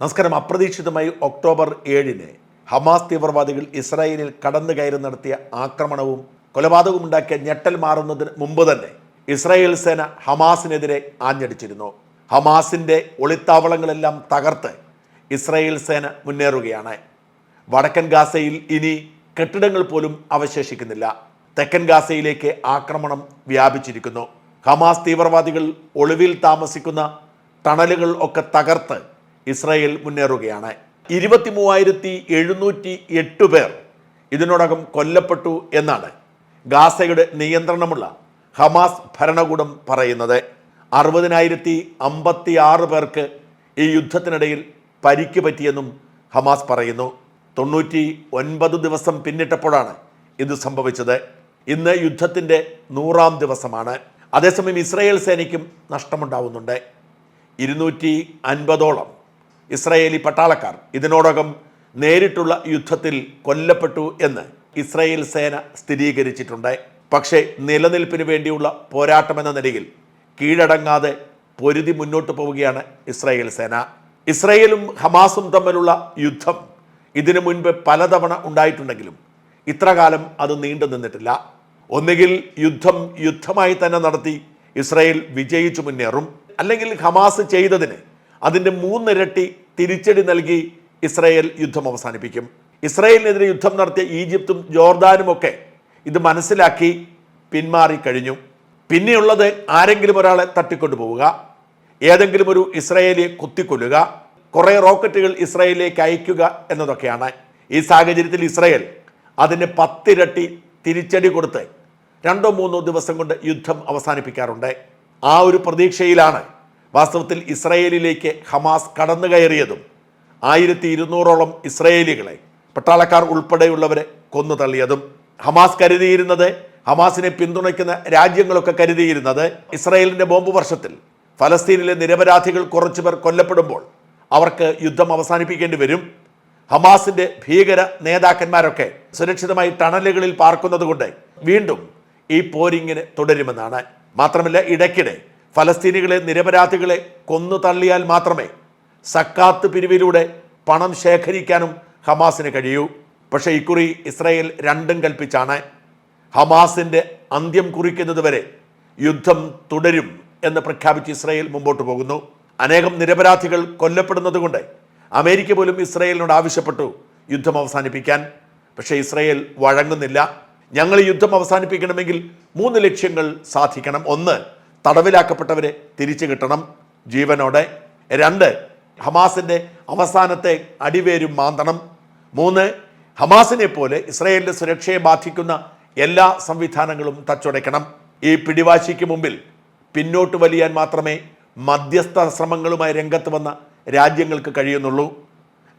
നമസ്കാരം. അപ്രതീക്ഷിതമായി ഒക്ടോബർ ഏഴിന് ഹമാസ് തീവ്രവാദികൾ ഇസ്രായേലിൽ കടന്നു കയറി നടത്തിയ ആക്രമണവും കൊലപാതകവും ഉണ്ടാക്കിയ ഞെട്ടൽ മാറുന്നതിന് മുമ്പ് തന്നെ ഇസ്രായേൽ സേന ഹമാസിനെതിരെ ആഞ്ഞടിച്ചിരുന്നു. ഹമാസിന്റെ ഒളിത്താവളങ്ങളെല്ലാം തകർത്ത് ഇസ്രായേൽ സേന മുന്നേറുകയാണ്. വടക്കൻ ഗാസയിൽ ഇനി കെട്ടിടങ്ങൾ പോലും അവശേഷിക്കുന്നില്ല. തെക്കൻ ഗാസയിലേക്ക് ആക്രമണം വ്യാപിച്ചിരിക്കുന്നു. ഹമാസ് തീവ്രവാദികൾ ഒളിവിൽ താമസിക്കുന്ന ടണലുകൾ ഒക്കെ തകർത്ത് ഇസ്രായേൽ മുന്നേറുകയാണ്. ഇരുപത്തി മൂവായിരത്തി എഴുന്നൂറ്റി എട്ട് പേർ ഇതിനോടകം കൊല്ലപ്പെട്ടു എന്നാണ് ഗാസയുടെ നിയന്ത്രണമുള്ള ഹമാസ് ഭരണകൂടം പറയുന്നത്. അറുപതിനായിരത്തി അമ്പത്തി ആറ് പേർക്ക് ഈ യുദ്ധത്തിനിടയിൽ പരിക്ക് പറ്റിയെന്നും ഹമാസ് പറയുന്നു. തൊണ്ണൂറ്റി ഒൻപത് ദിവസം പിന്നിട്ടപ്പോഴാണ് ഇത് സംഭവിച്ചത്. ഇന്ന് യുദ്ധത്തിന്റെ നൂറാം ദിവസമാണ്. അതേസമയം ഇസ്രായേൽ സേനയ്ക്കും നഷ്ടമുണ്ടാവുന്നുണ്ട്. ഇരുന്നൂറ്റി അൻപതോളം ഇസ്രായേലി പട്ടാളക്കാർ ഇതിനോടകം നേരിട്ടുള്ള യുദ്ധത്തിൽ കൊല്ലപ്പെട്ടു എന്ന് ഇസ്രയേൽ സേന സ്ഥിരീകരിച്ചിട്ടുണ്ട്. പക്ഷേ നിലനിൽപ്പിന് വേണ്ടിയുള്ള പോരാട്ടമെന്ന നിലയിൽ കീഴടങ്ങാതെ പൊരുതി മുന്നോട്ട് പോവുകയാണ് ഇസ്രയേൽ സേന. ഇസ്രയേലും ഹമാസും തമ്മിലുള്ള യുദ്ധം ഇതിനു മുൻപ് പലതവണ ഉണ്ടായിട്ടുണ്ടെങ്കിലും ഇത്രകാലം അത് നീണ്ടു നിന്നിട്ടില്ല. ഒന്നുകിൽ യുദ്ധം യുദ്ധമായി തന്നെ നടത്തി ഇസ്രയേൽ വിജയിച്ചു മുന്നേറും. അല്ലെങ്കിൽ ഹമാസ് ചെയ്തതിന് അതിന്റെ മൂന്നിരട്ടി തിരിച്ചടി നൽകി ഇസ്രയേൽ യുദ്ധം അവസാനിപ്പിക്കും. ഇസ്രയേലിനെതിരെ യുദ്ധം നടത്തിയ ഈജിപ്തും ജോർദാനും ഒക്കെ ഇത് മനസ്സിലാക്കി പിന്മാറി പിന്മാറിക്കഴിഞ്ഞു പിന്നെയുള്ളത് ആരെങ്കിലും ഒരാളെ തട്ടിക്കൊണ്ടു പോവുക ഏതെങ്കിലും ഒരു ഇസ്രയേലിയെ കുത്തിക്കൊല്ലുക കുറേ റോക്കറ്റുകൾ ഇസ്രയേലിലേക്ക് അയക്കുക എന്നതൊക്കെയാണ്. ഈ സാഹചര്യത്തിൽ ഇസ്രയേൽ അതിന് പത്തിരട്ടി തിരിച്ചടി കൊടുത്ത് രണ്ടോ മൂന്നോ ദിവസം കൊണ്ട് യുദ്ധം അവസാനിപ്പിക്കാറുണ്ട്. ആ ഒരു പ്രതീക്ഷയിലാണ് വാസ്തവത്തിൽ ഇസ്രയേലിലേക്ക് ഹമാസ് കടന്നു കയറിയതും ആയിരത്തി ഇരുന്നൂറോളം ഇസ്രയേലികളെ പട്ടാളക്കാർ ഉൾപ്പെടെയുള്ളവരെ കൊന്നു തള്ളിയതും ഹമാസ് കരുതിയിരുന്നത് ഹമാസിനെ പിന്തുണയ്ക്കുന്ന രാജ്യങ്ങളൊക്കെ കരുതിയിരുന്നത് ഇസ്രയേലിന്റെ ബോംബ് വർഷത്തിൽ. ഫലസ്തീനിലെ നിരപരാധികൾ കുറച്ചുപേർ കൊല്ലപ്പെടുമ്പോൾ അവർക്ക് യുദ്ധം അവസാനിപ്പിക്കേണ്ടി വരും. ഹമാസിന്റെ ഭീകര നേതാക്കന്മാരൊക്കെ സുരക്ഷിതമായി ടണലുകളിൽ പാർക്കുന്നതുകൊണ്ട് വീണ്ടും ഈ പോരിങ്ങിന് തുടരുമെന്നാണ്. മാത്രമല്ല ഇടയ്ക്കിടെ ഫലസ്തീനികളെ നിരപരാധികളെ കൊന്നു തള്ളിയാൽ മാത്രമേ സക്കാത്ത് പിരിവിലൂടെ പണം ശേഖരിക്കാനും ഹമാസിന് കഴിയൂ. പക്ഷേ ഇക്കുറി ഇസ്രായേൽ രണ്ടും കൽപ്പിച്ചാണ്. ഹമാസിന്റെ അന്ത്യം കുറിക്കുന്നതുവരെ യുദ്ധം തുടരും എന്ന് പ്രഖ്യാപിച്ച് ഇസ്രായേൽ മുമ്പോട്ട് പോകുന്നു. അനേകം നിരപരാധികൾ കൊല്ലപ്പെടുന്നതുകൊണ്ട് അമേരിക്ക പോലും ഇസ്രായേലിനോട് ആവശ്യപ്പെട്ടു യുദ്ധം അവസാനിപ്പിക്കാൻ. പക്ഷേ ഇസ്രായേൽ വഴങ്ങുന്നില്ല. ഞങ്ങൾ യുദ്ധം അവസാനിപ്പിക്കണമെങ്കിൽ മൂന്ന് ലക്ഷ്യങ്ങൾ സാധിക്കണം. ഒന്ന് തടവിലാക്കപ്പെട്ടവരെ തിരിച്ചു കിട്ടണം. ജീവനോടെ. രണ്ട് ഹമാസിന്റെ അവസാനത്തെ അടിവേരും മാന്തണം. മൂന്ന് ഹമാസിനെ പോലെ ഇസ്രയേലിന്റെ സുരക്ഷയെ ബാധിക്കുന്ന എല്ലാ സംവിധാനങ്ങളും തച്ചുടയ്ക്കണം. ഈ പിടിവാശിക്ക് മുമ്പിൽ പിന്നോട്ട് വലിയാൻ മാത്രമേ മധ്യസ്ഥ ശ്രമങ്ങളുമായി രംഗത്ത് വന്ന രാജ്യങ്ങൾക്ക് കഴിയുന്നുള്ളൂ.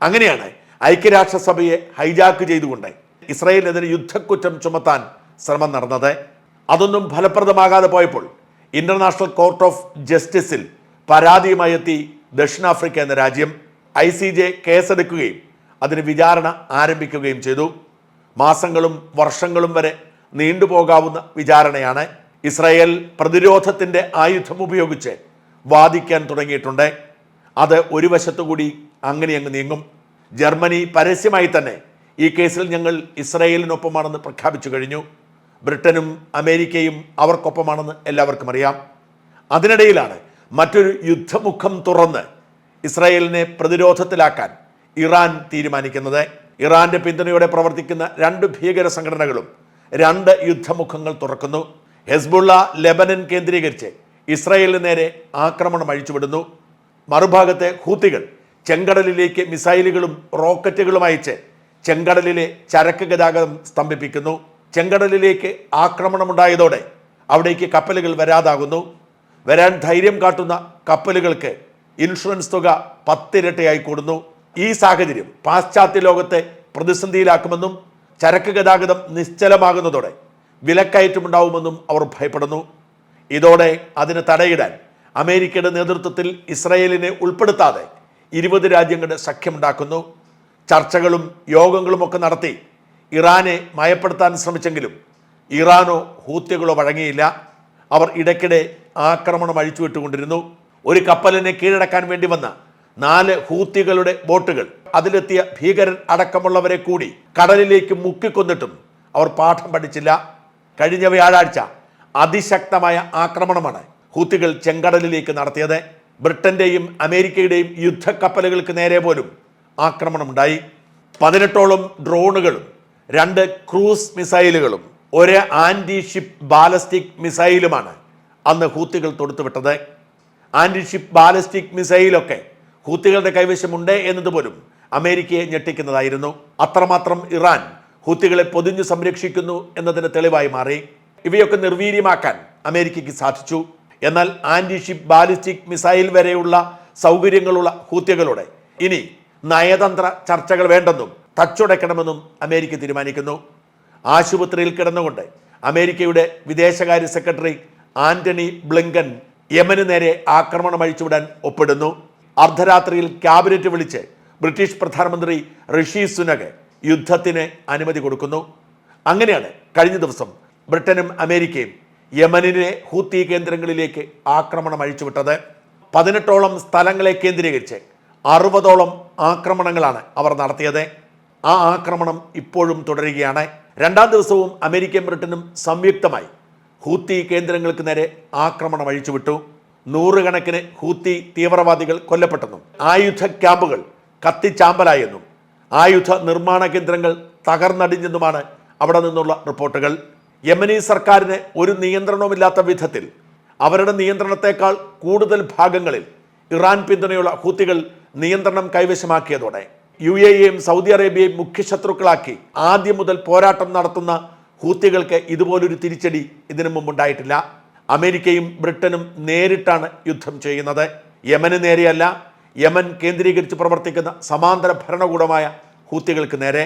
അങ്ങനെയാണ് ഐക്യരാഷ്ട്രസഭയെ ഹൈജാക്ക് ചെയ്തുകൊണ്ട് ഇസ്രയേലിനെതിരെ യുദ്ധക്കുറ്റം ചുമത്താൻ ശ്രമം നടന്നത്. അതൊന്നും ഫലപ്രദമാകാതെ പോയപ്പോൾ ഇന്റർനാഷണൽ കോർട്ട് ഓഫ് ജസ്റ്റിസിൽ പരാതിയുമായി എത്തി ദക്ഷിണാഫ്രിക്ക എന്ന രാജ്യം ഐ സി ജെ കേസെടുക്കുകയും അതിന് വിചാരണ ആരംഭിക്കുകയും ചെയ്തു. മാസങ്ങളും വർഷങ്ങളും വരെ നീണ്ടുപോകാവുന്ന വിചാരണയാണ് ഇസ്രായേൽ പ്രതിരോധത്തിന്റെ ആയുധം ഉപയോഗിച്ച് വാദിക്കാൻ തുടങ്ങിയിട്ടുണ്ട്. അത് ഒരു വശത്തുകൂടി അങ്ങനെ അങ്ങ് നീങ്ങും. ജർമ്മനി പരസ്യമായി തന്നെ ഈ കേസിൽ ഞങ്ങൾ ഇസ്രായേലിനൊപ്പമാണെന്ന് പ്രഖ്യാപിച്ചു കഴിഞ്ഞു. ബ്രിട്ടനും അമേരിക്കയും അവർക്കൊപ്പമാണെന്ന് എല്ലാവർക്കും അറിയാം. അതിനിടയിലാണ് മറ്റൊരു യുദ്ധമുഖം തുറന്ന് ഇസ്രായേലിനെ പ്രതിരോധത്തിലാക്കാൻ ഇറാൻ തീരുമാനിക്കുന്നത്. ഇറാന്റെ പിന്തുണയോടെ പ്രവർത്തിക്കുന്ന രണ്ട് ഭീകര സംഘടനകളും രണ്ട് യുദ്ധമുഖങ്ങൾ തുറക്കുന്നു. ഹെസ്ബുള്ള ലെബനൻ കേന്ദ്രീകരിച്ച് ഇസ്രായേലിന് നേരെ ആക്രമണം അഴിച്ചുവിടുന്നു. മറുഭാഗത്തെ ഹൂത്തികൾ ചെങ്കടലിലേക്ക് മിസൈലുകളും റോക്കറ്റുകളും അയച്ച് ചെങ്കടലിലെ ചരക്ക് ഗതാഗതം സ്തംഭിപ്പിക്കുന്നു. ചെങ്കടലിലേക്ക് ആക്രമണമുണ്ടായതോടെ അവിടേക്ക് കപ്പലുകൾ വരാതാകുന്നു. വരാൻ ധൈര്യം കാട്ടുന്ന കപ്പലുകൾക്ക് ഇൻഷുറൻസ് തുക പത്തിരട്ടയായി കൂടുന്നു. ഈ സാഹചര്യം പാശ്ചാത്യ ലോകത്തെ പ്രതിസന്ധിയിലാക്കുമെന്നും ചരക്ക് ഗതാഗതം നിശ്ചലമാകുന്നതോടെ വിലക്കയറ്റമുണ്ടാവുമെന്നും അവർ ഭയപ്പെടുന്നു. ഇതോടെ അതിന് തടയിടാൻ അമേരിക്കയുടെ നേതൃത്വത്തിൽ ഇസ്രയേലിനെ ഉൾപ്പെടുത്താതെ ഇരുപത് രാജ്യങ്ങളുടെ സഖ്യമുണ്ടാക്കുന്നു. ചർച്ചകളും യോഗങ്ങളുമൊക്കെ നടത്തി ഇറാനെ മയപ്പെടുത്താൻ ശ്രമിച്ചെങ്കിലും ഇറാനോ ഹൂത്യകളോ വഴങ്ങിയില്ല. അവർ ഇടയ്ക്കിടെ ആക്രമണം അഴിച്ചുവിട്ടുകൊണ്ടിരുന്നു. ഒരു കപ്പലിനെ കീഴടക്കാൻ വേണ്ടി വന്ന നാല് ഹൂത്തികളുടെ ബോട്ടുകൾ. അതിലെത്തിയ ഭീകരൻ അടക്കമുള്ളവരെ കൂടി കടലിലേക്ക് മുക്കിക്കൊന്നിട്ടും അവർ പാഠം പഠിച്ചില്ല. കഴിഞ്ഞ വ്യാഴാഴ്ച അതിശക്തമായ ആക്രമണമാണ് ഹൂത്തികൾ ചെങ്കടലിലേക്ക് നടത്തിയത്. ബ്രിട്ടന്റെയും അമേരിക്കയുടെയും യുദ്ധക്കപ്പലുകൾക്ക് നേരെ പോലും ആക്രമണമുണ്ടായി. പതിനെട്ടോളം ഡ്രോണുകളും രണ്ട് ക്രൂസ് മിസൈലുകളും ഒരു ആന്റി ഷിപ്പ് ബാലസ്റ്റിക് മിസൈലുമാണ് അന്ന് ഹൂത്തികൾ തൊടുത്തുവിട്ടത്. ആന്റി ഷിപ്പ് ബാലസ്റ്റിക് മിസൈലൊക്കെ ഹൂത്തികളുടെ കൈവശമുണ്ട് എന്നതുപോലും അമേരിക്കയെ ഞെട്ടിക്കുന്നതായിരുന്നു. അത്രമാത്രം ഇറാൻ ഹൂത്തികളെ പൊതിഞ്ഞു സംരക്ഷിക്കുന്നു എന്നതിന് തെളിവായി മാറി. ഇവയൊക്കെ നിർവീര്യമാക്കാൻ അമേരിക്കയ്ക്ക് സാധിച്ചു. എന്നാൽ ആന്റി ഷിപ്പ് ബാലിസ്റ്റിക് മിസൈൽ വരെയുള്ള സൗകര്യങ്ങളുള്ള ഹൂത്തികളുടെ ഇനി നയതന്ത്ര ചർച്ചകൾ വേണ്ടെന്നും തച്ചുടയ്ക്കണമെന്നും അമേരിക്ക തീരുമാനിക്കുന്നു. ആശുപത്രിയിൽ കിടന്നുകൊണ്ട് അമേരിക്കയുടെ വിദേശകാര്യ സെക്രട്ടറി ആന്റണി ബ്ലിങ്കൻ യമന് നേരെ ആക്രമണം അഴിച്ചുവിടാൻ ഒപ്പിടുന്നു. അർദ്ധരാത്രിയിൽ ക്യാബിനറ്റ് വിളിച്ച് ബ്രിട്ടീഷ് പ്രധാനമന്ത്രി ഋഷി സുനക് യുദ്ധത്തിന് അനുമതി കൊടുക്കുന്നു. അങ്ങനെയാണ് കഴിഞ്ഞ ദിവസം ബ്രിട്ടനും അമേരിക്കയും യമനിലെ ഹൂത്തി കേന്ദ്രങ്ങളിലേക്ക് ആക്രമണം അഴിച്ചുവിട്ടത്. പതിനെട്ടോളം സ്ഥലങ്ങളെ കേന്ദ്രീകരിച്ച് അറുപതോളം ആക്രമണങ്ങളാണ് അവർ നടത്തിയത്. ആ ആക്രമണം ഇപ്പോഴും തുടരുകയാണ്. രണ്ടാം ദിവസവും അമേരിക്കയും ബ്രിട്ടനും സംയുക്തമായി ഹൂത്തി കേന്ദ്രങ്ങൾക്ക് നേരെ ആക്രമണം അഴിച്ചുവിട്ടു. നൂറുകണക്കിന് ഹൂത്തി തീവ്രവാദികൾ കൊല്ലപ്പെട്ടെന്നും ആയുധ ക്യാമ്പുകൾ കത്തിച്ചാമ്പലായെന്നും ആയുധ നിർമ്മാണ കേന്ദ്രങ്ങൾ തകർന്നടിഞ്ഞെന്നുമാണ് അവിടെ നിന്നുള്ള റിപ്പോർട്ടുകൾ. യമനി സർക്കാരിന് ഒരു നിയന്ത്രണവുമില്ലാത്ത വിധത്തിൽ അവരുടെ നിയന്ത്രണത്തെക്കാൾ കൂടുതൽ ഭാഗങ്ങളിൽ ഇറാൻ പിന്തുണയുള്ള ഹൂത്തികൾ നിയന്ത്രണം കൈവശമാക്കിയതോടെ യു എയും സൗദി അറേബ്യയും മുഖ്യശത്രുക്കളാക്കി ആദ്യം മുതൽ പോരാട്ടം നടത്തുന്ന ഹൂത്തികൾക്ക് ഇതുപോലൊരു തിരിച്ചടി ഇതിനു മുമ്പുണ്ടായിട്ടില്ല അമേരിക്കയും ബ്രിട്ടനും നേരിട്ടാണ് യുദ്ധം ചെയ്യുന്നത്. യമന് നേരെയല്ല യമൻ കേന്ദ്രീകരിച്ച് പ്രവർത്തിക്കുന്ന സമാന്തര ഭരണകൂടമായ ഹൂത്തികൾക്ക് നേരെ.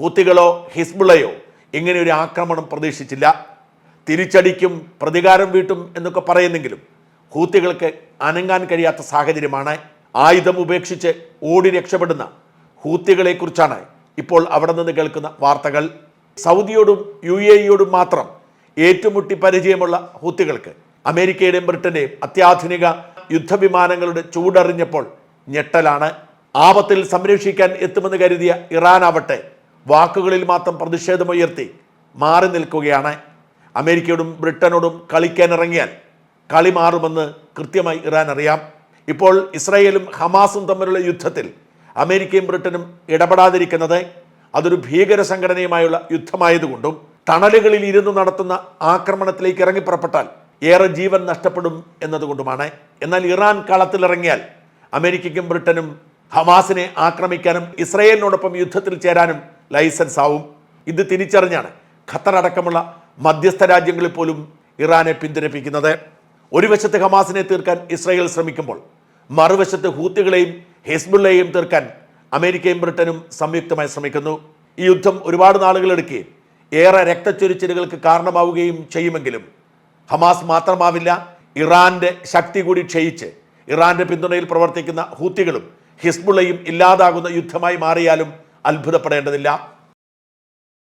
ഹൂത്തികളോ ഹിസ്ബുളയോ ഇങ്ങനെ ഒരു ആക്രമണം പ്രതീക്ഷിച്ചില്ല. തിരിച്ചടിക്കും പ്രതികാരം വീട്ടും എന്നൊക്കെ പറയുന്നെങ്കിലും ഹൂത്തികൾക്ക് അനങ്ങാൻ കഴിയാത്ത സാഹചര്യമാണ്. ആയുധം ഉപേക്ഷിച്ച് ഓടി രക്ഷപ്പെടുന്ന ഹൂത്തികളെക്കുറിച്ചാണ് ഇപ്പോൾ അവിടെ നിന്ന് കേൾക്കുന്ന വാർത്തകൾ. സൗദിയോടും യു എ ഇയോടും മാത്രം ഏറ്റുമുട്ടി പരിചയമുള്ള ഹൂത്തികൾക്ക് അമേരിക്കയുടെയും ബ്രിട്ടന്റെയും അത്യാധുനിക യുദ്ധവിമാനങ്ങളുടെ ചൂടറിഞ്ഞപ്പോൾ ഞെട്ടലാണ്. ആപത്തിൽ സംരക്ഷിക്കാൻ എത്തുമെന്ന് കരുതിയ ഇറാനാവട്ടെ വാക്കുകളിൽ മാത്രം പ്രതിഷേധമുയർത്തി മാറി നിൽക്കുകയാണ്. അമേരിക്കയോടും ബ്രിട്ടനോടും കളിക്കാൻ ഇറങ്ങിയാൽ കളി മാറുമെന്ന് കൃത്യമായി ഇറാൻ അറിയാം ഇപ്പോൾ ഇസ്രായേലും ഹമാസും തമ്മിലുള്ള യുദ്ധത്തിൽ അമേരിക്കയും ബ്രിട്ടനും ഇടപെടാതിരിക്കുന്നത് അതൊരു ഭീകര സംഘടനയുമായുള്ള യുദ്ധമായതുകൊണ്ടും തണലുകളിൽ ഇരുന്ന് നടത്തുന്ന ആക്രമണത്തിലേക്ക് ഇറങ്ങി പുറപ്പെട്ടാൽ ഏറെ ജീവൻ നഷ്ടപ്പെടും എന്നതുകൊണ്ടുമാണ്. എന്നാൽ ഇറാൻ കളത്തിലിറങ്ങിയാൽ അമേരിക്കയ്ക്കും ബ്രിട്ടനും ഹമാസിനെ ആക്രമിക്കാനും ഇസ്രയേലിനോടൊപ്പം യുദ്ധത്തിൽ ചേരാനും ലൈസൻസ് ആവും. ഇത് തിരിച്ചറിഞ്ഞാണ് ഖത്തർ അടക്കമുള്ള മധ്യസ്ഥ രാജ്യങ്ങളിൽ പോലും ഇറാനെ പിന്തുണപ്പിക്കുന്നത് ഒരു വശത്ത് ഹമാസിനെ തീർക്കാൻ ഇസ്രയേൽ ശ്രമിക്കുമ്പോൾ മറുവശത്ത് ഹൂത്തികളെയും ഹിസ്ബുള്ളയെയും തീർക്കാൻ അമേരിക്കയും ബ്രിട്ടനും സംയുക്തമായി ശ്രമിക്കുന്നു. ഈ യുദ്ധം ഒരുപാട് നാളുകളെടുക്കുകയും ഏറെ രക്തച്ചൊരിച്ചിലുകൾക്ക് കാരണമാവുകയും ചെയ്യുമെങ്കിലും ഹമാസ് മാത്രമാവില്ല ഇറാന്റെ ശക്തി കൂടി ക്ഷയിച്ച് ഇറാന്റെ പിന്തുണയിൽ പ്രവർത്തിക്കുന്ന ഹൂത്തികളും ഹിസ്ബുള്ളയും ഇല്ലാതാകുന്ന യുദ്ധമായി മാറിയാലും അത്ഭുതപ്പെടേണ്ടതില്ല.